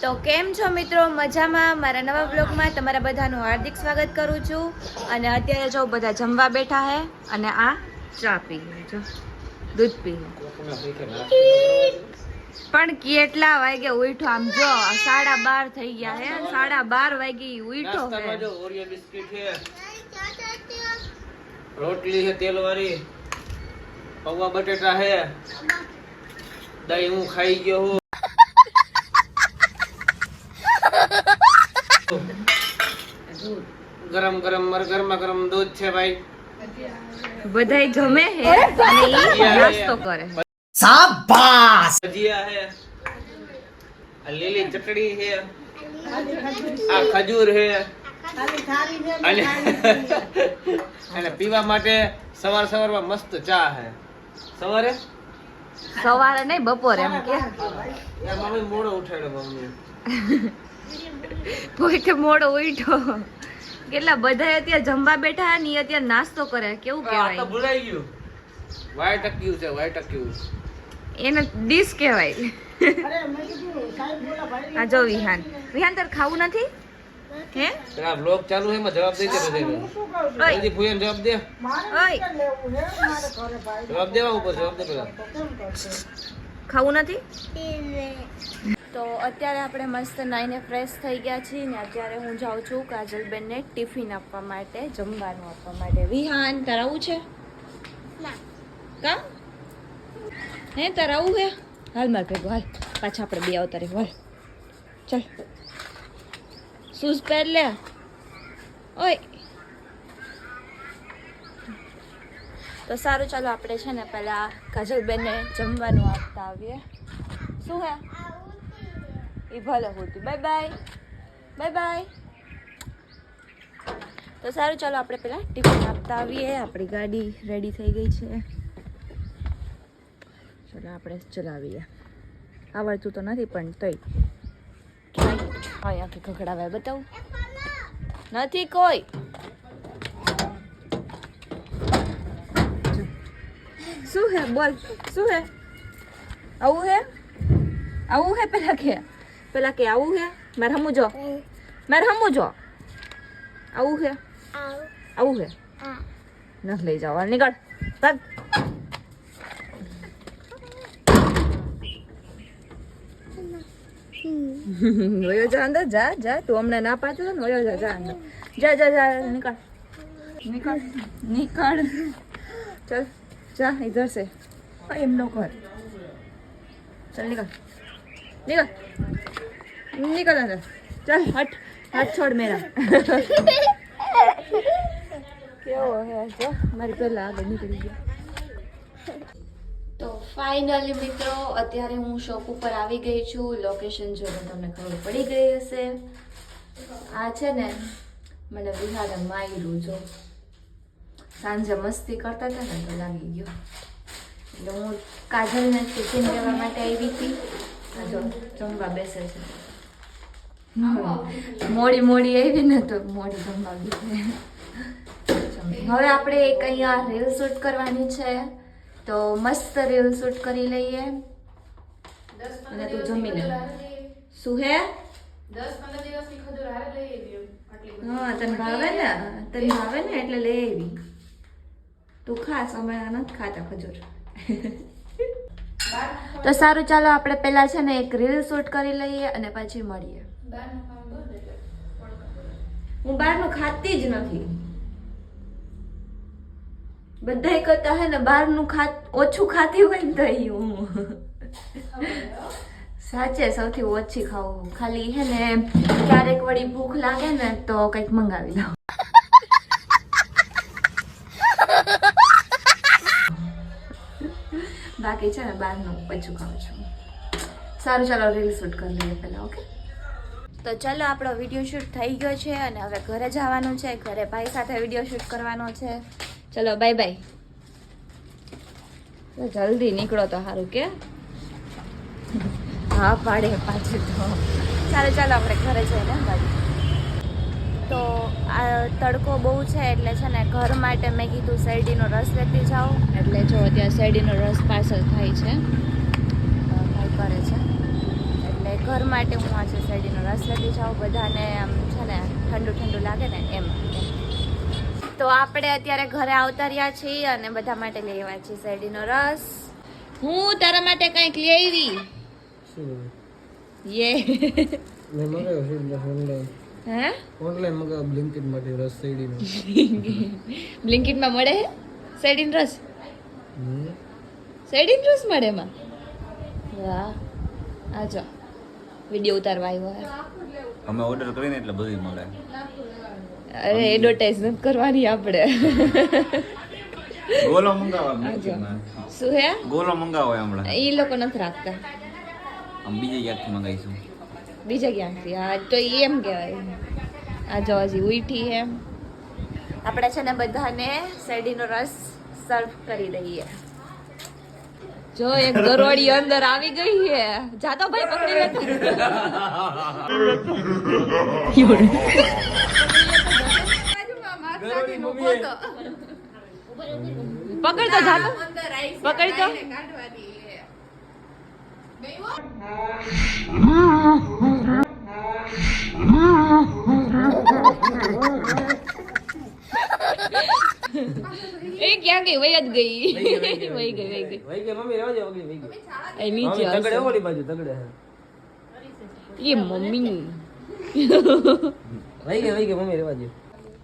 તો કેમ છો મિત્રો? મજામાં? મારા નવા બ્લોગમાં તમારા બધાનું હાર્દિક સ્વાગત કરું છું. અને અત્યારે જો બધા જમવા બેઠા હે અને આ ચા પી જો. દૂધ પી પણ કેટલા વાગે ઉઠો? આમ જો સાડા બાર થઈ ગયા હે. સાડા બાર વાગે ઉઠો હે. રોટલી છે તેલ વાળી પૌવા બટેટા છે. દહીં હું ખાઈ ગયો હું. ગરમ ગરમ મર ગરમા ગરમ દૂધ છે ભાઈ. બધાય જમે હે અને ઈ નાસ્તો કરે. ભજીયા હે. આ લીલી ચટણી છે આ ખજૂર છે અને અને પીવા માટે સવાર સવારમાં મસ્ત ચા હે. સવારે? સવારે નહીં બપોરે એમ કે. મોડો ઉઠાડ્યો કોઈ કે મોડો ઉઠો કેટલા બધા અત્યારે જમવા બેઠા ને અત્યારે નાસ્તો કરે કેવું કહેવાય? ભૂલાઈ ગયું. વાય ટક્યું છે વાય ટક્યું એને ડીશ કહેવાય. આ જો વિહાન. વિહાન તાર ખાવું નથી? હે? આ બ્લોગ ચાલુ છે એમાં જવાબ દઈ દે બધાને જલ્દી ફૂયન જવાબ દે. ઓય. જવાબ દેવા ઉપર જવાબ દે પેલા. ખાવું નથી? તો અત્યારે આપણે મસ્ત નાઈને ફ્રેશ થઈ ગયા છીએ ને અત્યારે હું જાઉં છું કાજલબેનને ટિફિન આપવા માટે જમવાનું આપવા માટે. વિહાન તરાવું છે? કા? હે તરાવું હે? હાલ માર ભેગો હાલ. પાછા આપણે બે આવતા રહ્યું હાલ. ચાલ. શૂઝ પહેર ઓય તો સારું, ચાલો આપણે છે ને પહેલાં કાજલબેનને જમવાનું આપતા આવીએ. શું હે? એ ભલે હોતી. બાય બાય બાય બાય તો સારું, ચાલો આપણે પહેલાં ટિફિન આપતા આવીએ. આપણી ગાડી રેડી થઈ ગઈ છે. ચાલો આપણે ચલાવીએ. આવડતું તો નથી, પણ તોય. અહીંયાથી ખખડાવે બતાવું. નથી કોઈ. શું હે? બોલ. શું હે? આવું હે? આવું હે પેલા કે? પેલા કે આવું હે? મારે હમું જો. મારે હમું જો. આવું હે? આવું. હે? નથી લઈ જાવ નીકળ. ભાગ વયો જા અંદર જા જા. તું અમને ના પાડતો ને વયો જા જા અંદર. જા જા જા નીકળ. નીકળ. નીકળ. ચલ જા ઇધર સે એમનો ઘર. ચલ નીકળ. નીકળ. નીકળ અંદર. ચલ હટ. હાથ છોડ મેરા. કેવો હે જો. મારી પહેલા આગળ નીકળી ગયા. ફાઇનલી મિત્રો, અત્યારે હું શોપ ઉપર આવી ગઈ છું. લોકેશન જોઈને તમને ખબર પડી ગઈ હશે. આ છે ને, મને વિહારે માર્યું જો. સાંજે મસ્તી કરતા હતા ને, તો લાગી ગયો. એટલે હું કાજલને ટિફિન લેવા માટે આવી હતી. જો, જમવા બેસે છે. મોડી મોડી આવી ને, તો મોડી જમવા બેસે. હવે આપણે એક અહીંયા રીલ શૂટ કરવાની છે. તો મસ્ત રીલ શૂટ કરી લઈએ. અને તું જમી લે. શું હે? હા તને ભાવે ને? તને ભાવે ને? એટલે લઈ આવી. તું ખાસ અમે નથી ખાતા ખજૂર. તો સારું ચાલો આપણે પહેલા છે ને એક રીલ શૂટ કરી લઈએ અને પછી મળીએ. હું બહારનું ખાતી જ નથી. બધા કરતા હે ને બહારનું ખાત, ઓછું ખાતી હોય ને તો હું. સાચે, સૌથી ઓછી ખાવું. ખાલી હે ને ક્યારેક વળી ભૂખ લાગે ને તો કંઈક મંગાવી દઉં બાકી છે ને બહારનું ઓછું ખાઉં છું. સારું, ચાલો રીલ શૂટ કરી લઈએ પહેલાં ઓકે તો ચાલો, આપણો વીડિયો શૂટ થઈ ગયો છે અને હવે ઘરે જવાનું છે. ઘરે ભાઈ સાથે વીડિયો શૂટ કરવાનો છે. ચલો બાય બાય જલ્દી નીકળો તો સારું કે? હા, પાડે પાછું તો. ચાલો ચાલો, આપણે ઘરે જઈને બાજુ. તો આ તડકો બહુ છે એટલે છે ને ઘર માટે મેં કીધું શેરડીનો રસ લેતી જાઉં એટલે જો ત્યાં શેરડીનો રસ પાર્સલ થાય છે. ભાઈ કરે છે. એટલે ઘર માટે હું આજે શેરડીનો રસ લેતી જાઉં. બધાને આમ છે ને ઠંડુ ઠંડુ લાગે ને એમ. તો આપણે અત્યારે ઘરે આવતા રહ્યા છીએ અને બધા માટે લઈ આવ્યા છીએ શેરડીનો રસ. હું તારા માટે કંઈક લઈ આવી? યે. મેં મંગાવ્યો છે ઓનલાઈન હે? ઓનલાઈન મંગાવ્યો બ્લિંકિટ માટે રસ શેરડીનો. બ્લિંકિટમાં મળે શેરડીનો રસ? શેરડીનો રસ મળે એમાં? વાહ. આ વિડિયો વીડિયો ઉતારવા આવ્યો અમે ઓર્ડર કરીને એટલે બધું મળે. અરે એડવર્ટાઇઝ કરવાની આપણે. ગોલો મંગાવવા શું હે? ગોલો મંગાવો હમણાં. એ લોકો નથી રાખતા. આમ બીજે ક્યાંથી મંગાવીશું? બીજા ક્યાંથી? હા તો એમ કહેવાય. આ જો હજી ઉઠી એમ. આપણે છે ને બધાને શેરડીનો રસ સર્વ કરી દઈએ. જો એક ગરોળી અંદર આવી ગઈ છે જાતો ભાઈ પકડી લેતો પકડ તો જાતો. પકડ તો. એ. ક્યાં ગઈ? વઈ જ ગઈ. ગઈ વઈ ગઈ ગઈ મમ્મી રહેવા દે વગી વઈ ગઈ. એ નીચે તગડે ઓલી બાજુ તગડે એ મમ્મી. વઈ ગઈ વહી ગઈ મમ્મી રહેવા દે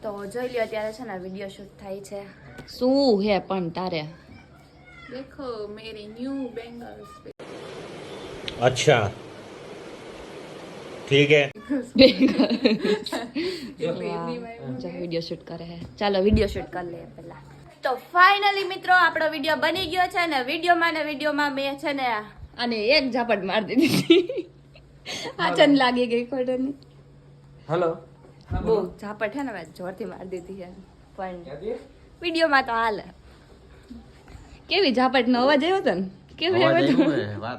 તો જોઈ લ્યો અત્યારે છે ને વિડીયો શૂટ થાય છે શું હે પણ તારે देखो मेरे न्यू बैंगल्स अच्छा ठीक है વિડીયો શૂટ કરે છે ચાલો વિડીયો શૂટ કરી લઈએ પહેલા તો ફાઇનલી મિત્રો આપણો વિડીયો બની ગયો છે ને વિડીયોમાં ને વિડીયોમાં મેં છે ને આને એક ઝાપટ મારી દીધી આચન લાગી ગઈ ખોટની હલો બહુ ઝાપટ છે ને મેં જોરથી મારી દીધી છે. પણ વિડીયોમાં તો હાલ. કેવી ઝાપટ નો અવાજ આવ્યો હતો ને કેવી અવાજ આવ્યો હતો?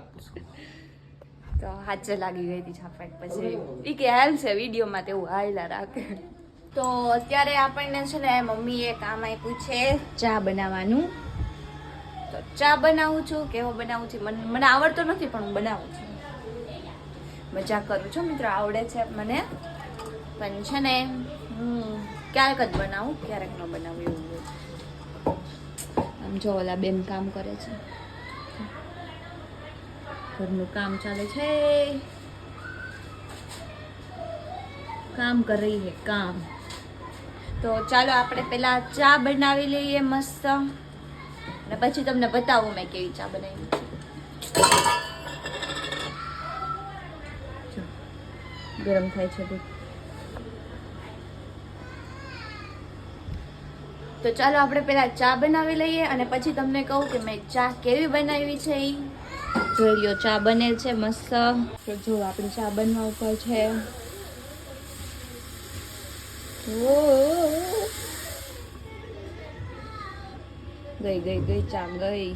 તો હાચે લાગી ગઈ હતી ઝાપટ. પછી એ કે હાલ છે વિડીયોમાં તેવું હાયલા રાખે. તો અત્યારે આપણને છે ને મમ્મીએ કામ આપ્યું છે ચા બનાવવાનું. તો ચા બનાવું છું કેવો બનાવું છું? મને મને આવડતો નથી પણ હું બનાવું છું. મજા કરું છું મિત્રો આવડે છે મને. પણ છે ને, હું ક્યારેક જ બનાવું, ક્યારેક ન બનાવું એવું આમ જો ઓલા બેન કામ કરે છે. ઘરનું કામ ચાલે છે. કામ કરી રહી કામ. તો ચાલો આપણે પહેલાં ચા બનાવી લઈએ મસ્ત. અને પછી તમને બતાવું મેં કેવી ચા બનાવી. ગરમ થાય છે દૂધ તો ચાલો આપણે પહેલાં ચા બનાવી લઈએ અને પછી તમને કહું કે મેં ચા કેવી બનાવી છે એ જોઈ લો ચા બને છે મસ્ત. તો જો, આપણી ચા બનવા ઉપર છે. ગઈ ગઈ ગઈ ચા, ગઈ.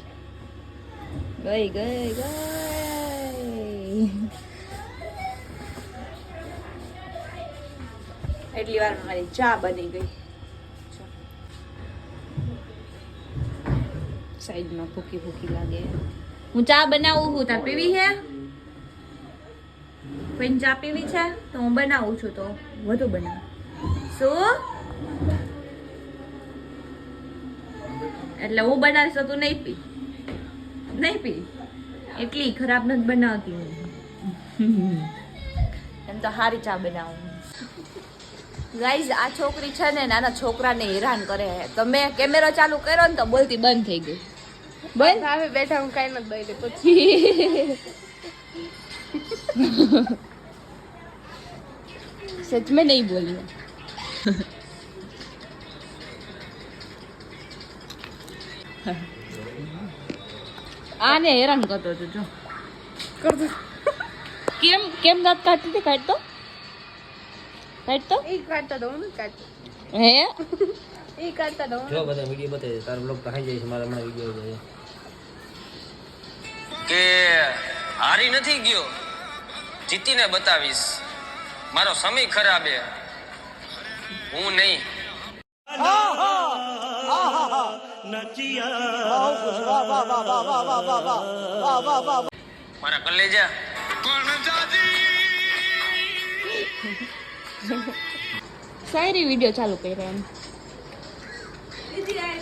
ગઈ ગઈ ગઈ. એટલી વાર મારી ચા બની ગઈ. સાઈડમાં ભૂકી ભૂકી લાગે. હું ચા બનાવું છું. તાર પીવી છે? કોઈને ચા પીવી છે? તો હું બનાવું છું તો. વધુ બનાવું. શું? એટલે હું બનાવીશ તો તું નહીં પી. નહીં પી? એટલી ખરાબ નથી બનાવતી હું. એમ તો સારી ચા બનાવું. ગાઈઝ આ છોકરી છે ને, નાના છોકરાને હેરાન કરે તો મેં કેમેરો ચાલુ કર્યો ને તો બોલતી બંધ થઈ ગઈ. બસ હવે બેઠા હું કઈ નથી દઈ પછી સચ મેં નહીં બોલી આને હેરાન કરતો હતો જો. કરતો. કેમ કેમ દાંત કાઢતી હતી? કાઢતો? કાઢતો? એ કાઢતો તો હું કાઢતો. હે? એ કરતા દઉં જો બધા વીડિયો બતાવે તાર બ્લોગ તો હાઈ જાય છે મારા હમણાં વીડિયો જાય કે હારી નથી ગયો. જીતીને બતાવીશ. મારો સમય ખરાબ છે. હું નહીં. મારા કલેજા. શાયરી વીડિયો ચાલુ કર્યો એમ.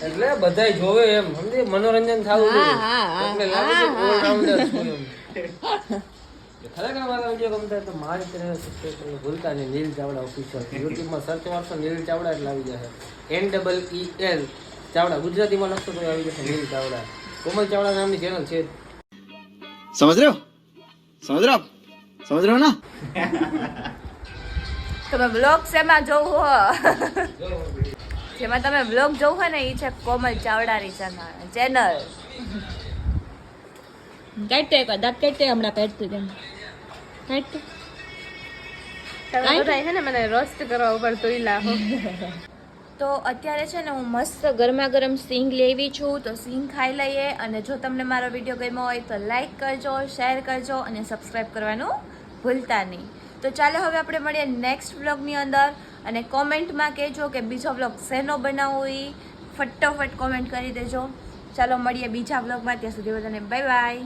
એટલે બધાય જોવે એમ. સમજે? મનોરંજન થવું જોઈએ. ખરેખર મારા વીડિયો ગમતા તો મારી ચેનલ સબસ્ક્રાઈબ ભૂલતા નહીં. નીલ ચાવડા ઓફિસર યુટ્યુબમાં સર્ચ મારશો નીલ ચાવડા એટલે આવી જશે. N double E L Chavda. ગુજરાતીમાં લખશો તો આવી જશે નીલ ચાવડા. કોમલ ચાવડા નામની ચેનલ છે. સમજ રહ્યો? સમજ રહ્યો? સમજ રહ્યો ના? તમે બ્લોગ શેમાં જોવું? હો જેમાં તમે બ્લોગ જોવું હોય ને એ છે કોમલ ચાવડાની ચેનલ ચેનલ કાઢતે એક દાંત કાઢતે હમણાં કાઢતું તેમ કાઢતે બધા છે ને મને રોસ્ટ કરવા ઉપર તો લાહો તો. અત્યારે છે ને હું મસ્ત ગરમા ગરમ સિંગ લેવી છું તો સિંગ ખાઈ લઈએ. અને જો તમને મારો વીડિયો ગમ્યો હોય તો લાઈક કરજો શેર કરજો અને સબસ્ક્રાઈબ કરવાનું ભૂલતા નહીં. તો ચાલો હવે આપણે મળીએ નેક્સ્ટ બ્લોગની અંદર. અને કોમેન્ટમાં કહેજો કે બીજો બ્લોગ શેનો બનાવવો એ ફટોફટ કોમેન્ટ કરી દેજો. ચાલો મળીએ બીજા બ્લોગમાં ત્યાં સુધી બધાને બાય બાય